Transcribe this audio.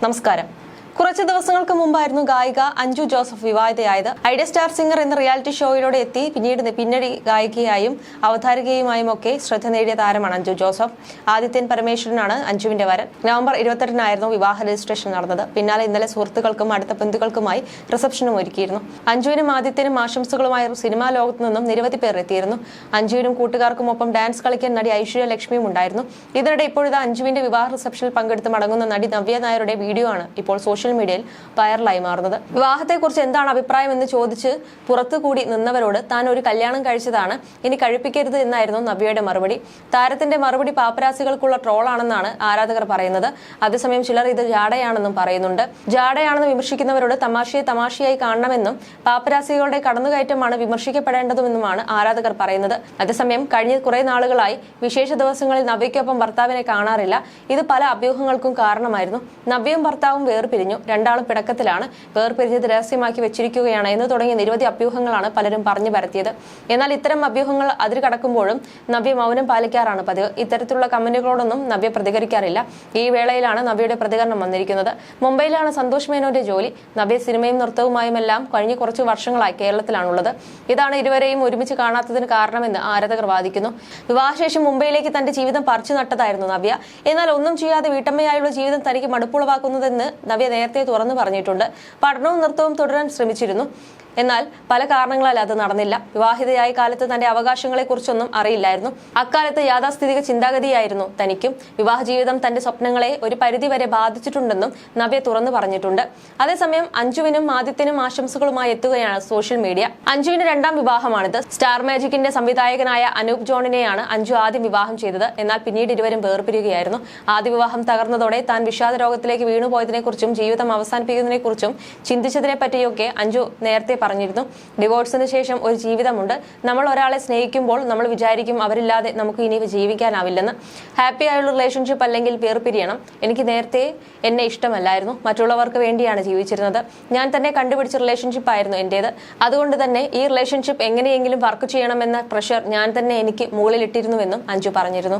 നമസ്കാരം കുറച്ച് ദിവസങ്ങൾക്ക് മുമ്പായിരുന്നു ഗായിക അഞ്ജു ജോസഫ് വിവാഹിതയായത്. ഐഡിയ സ്റ്റാർ സിംഗർ എന്ന റിയാലിറ്റി ഷോയിലൂടെ എത്തി. പിന്നീട് പിന്നണി ഗായികയായും അവതാരികയുമായും ഒക്കെ ശ്രദ്ധ നേടിയ താരമാണ് അഞ്ജു ജോസഫ്. ആദിത്യൻ പരമേശ്വരനാണ് അഞ്ജുവിന്റെ വരൻ. നവംബർ ഇരുപത്തെട്ടിനായിരുന്നു വിവാഹ രജിസ്ട്രേഷൻ നടന്നത്. പിന്നാലെ ഇന്നലെ സുഹൃത്തുക്കൾക്കും അടുത്ത ബന്ധുക്കൾക്കുമായി റിസപ്ഷനും ഒരുക്കിയിരുന്നു. അഞ്ജുവിനും ആദിത്യനും ആശംസകളുമായി സിനിമാ ലോകത്തു നിന്നും നിരവധി പേർ എത്തിയിരുന്നു. അഞ്ജുവിനും കൂട്ടുകാർക്കുമൊപ്പം ഡാൻസ് കളിക്കാൻ നടി ഐശ്വര്യ ലക്ഷ്മിയും ഉണ്ടായിരുന്നു. ഇതിനിടെ ഇപ്പോഴത്തെ അഞ്ജുവിന്റെ വിവാഹ റിസപ്ഷനിൽ പങ്കെടുത്ത് മടങ്ങുന്ന നടി നവ്യ നായരുടെ വീഡിയോ ആണ് ഇപ്പോൾ സോഷ്യൽ മീഡിയയിൽ വൈറലായി മാറുന്നത്. വിവാഹത്തെക്കുറിച്ച് എന്താണ് അഭിപ്രായം എന്ന് ചോദിച്ച് പുറത്തു കൂടി നിന്നവരോട് താൻ ഒരു കല്യാണം കഴിച്ചതാണ് ഇനി കഴിപ്പിക്കരുത് എന്നായിരുന്നു നവ്യയുടെ മറുപടി. താരത്തിന്റെ മറുപടി പാപ്പരാസികൾക്കുള്ള ട്രോളാണെന്നാണ് ആരാധകർ പറയുന്നത്. അതേസമയം ചിലർ ഇത് ജാടയാണെന്നും പറയുന്നുണ്ട്. ജാടയാണെന്ന് വിമർശിക്കുന്നവരോട് തമാശയെ തമാശയായി കാണണമെന്നും പാപ്പരാസികളുടെ കടന്നുകയറ്റമാണ് വിമർശിക്കപ്പെടേണ്ടതുമെന്നുമാണ് ആരാധകർ പറയുന്നത്. അതേസമയം കഴിഞ്ഞ കുറെ നാളുകളായി വിശേഷ ദിവസങ്ങളിൽ നവ്യയ്ക്കൊപ്പം ഭർത്താവിനെ കാണാറില്ല. ഇത് പല അഭ്യൂഹങ്ങൾക്കും കാരണമായിരുന്നു. നവ്യയും ഭർത്താവും വേർപിരിഞ്ഞു. രണ്ടാളും പിടക്കത്തിലാണ്. വേർപിരിഞ്ഞത് രഹസ്യമാക്കി വെച്ചിരിക്കുകയാണ് എന്ന് തുടങ്ങിയ നിരവധി അഭ്യൂഹങ്ങളാണ് പലരും പറഞ്ഞു പരത്തിയത്. എന്നാൽ ഇത്തരം അഭ്യൂഹങ്ങൾ അതിര് കടക്കുമ്പോഴും നവ്യ മൗനം പാലിക്കാറാണ് പതിവ്. ഇത്തരത്തിലുള്ള കമന്റുകളോടൊന്നും നവ്യ പ്രതികരിക്കാറില്ല. ഈ വേളയിലാണ് നവ്യയുടെ പ്രതികരണം വന്നിരിക്കുന്നത്. മുംബൈയിലാണ് സന്തോഷ് മേനോന്റെ ജോലി. നവ്യ സിനിമയും നൃത്തവുമായുമെല്ലാം കഴിഞ്ഞ കുറച്ച് വർഷങ്ങളായി കേരളത്തിലാണുള്ളത്. ഇതാണ് ഇരുവരെയും ഒരുമിച്ച് കാണാത്തതിന് കാരണമെന്ന് ആരാധകർ വാദിക്കുന്നു. വിവാഹശേഷം മുംബൈയിലേക്ക് തന്റെ ജീവിതം പറിച്ചു നട്ടതായിരുന്നു നവ്യ. എന്നാൽ ഒന്നും ചെയ്യാതെ വീട്ടമ്മയായുള്ള ജീവിതം തനിക്ക് മടുപ്പുളവാക്കുന്നതെന്ന് നവ്യ നേരത്തെ തുറന്നു പറഞ്ഞിട്ടുണ്ട്. പഠനവും നൃത്തവും തുടരാൻ ശ്രമിച്ചിരുന്നു. എന്നാൽ പല കാരണങ്ങളാൽ അത് നടന്നില്ല. വിവാഹിതയായ കാലത്ത് തന്റെ അവകാശങ്ങളെ കുറിച്ചൊന്നും അറിയില്ലായിരുന്നു. അക്കാലത്ത് യാഥാസ്ഥിതിക ചിന്താഗതിയായിരുന്നു തനിക്കും. വിവാഹ ജീവിതം തന്റെ സ്വപ്നങ്ങളെ ഒരു പരിധിവരെ ബാധിച്ചിട്ടുണ്ടെന്നും നവ്യ തുറന്നു പറഞ്ഞിട്ടുണ്ട്. അതേസമയം അഞ്ജുവിനും ആദിത്യനും ആശംസകളുമായി എത്തുകയാണ് സോഷ്യൽ മീഡിയ. അഞ്ജുവിന്റെ രണ്ടാം വിവാഹമാണിത്. സ്റ്റാർ മാജിക്കിന്റെ സംവിധായകനായ അനൂപ് ജോണിനെയാണ് അഞ്ജു ആദ്യം വിവാഹം ചെയ്തത്. എന്നാൽ പിന്നീട് ഇരുവരും വേർപിരിയുകയായിരുന്നു. ആദ്യ വിവാഹം തകർന്നതോടെ താൻ വിഷാദ രോഗത്തിലേക്ക് വീണുപോയതിനെക്കുറിച്ചും ജീവിതം അവസാനിപ്പിക്കുന്നതിനെക്കുറിച്ചും ചിന്തിച്ചതിനെ പറ്റിയൊക്കെ അഞ്ജു നേരത്തെ പറഞ്ഞിരുന്നു. ഡിവോഴ്സിന് ശേഷം ഒരു ജീവിതമുണ്ട്. നമ്മൾ ഒരാളെ സ്നേഹിക്കുമ്പോൾ നമ്മൾ വിചാരിക്കും അവരില്ലാതെ നമുക്ക് ഇനി ജീവിക്കാനാവില്ലെന്ന്. ഹാപ്പി ആയുള്ള റിലേഷൻഷിപ്പ് അല്ലെങ്കിൽ വേർപിരിയണം എനിക്ക് നേരത്തെ എന്നെ ഇഷ്ടമല്ലായിരുന്നു. മറ്റുള്ളവർക്ക് വേണ്ടിയാണ് ജീവിച്ചിരുന്നത്. ഞാൻ തന്നെ കണ്ടുപിടിച്ച റിലേഷൻഷിപ്പ് ആയിരുന്നു എന്റേത് അതുകൊണ്ട് തന്നെ ഈ റിലേഷൻഷിപ്പ് എങ്ങനെയെങ്കിലും വർക്ക് ചെയ്യണമെന്ന പ്രഷർ ഞാൻ തന്നെ എനിക്ക് മുകളിലിട്ടിരുന്നുവെന്നും അഞ്ജു പറഞ്ഞിരുന്നു.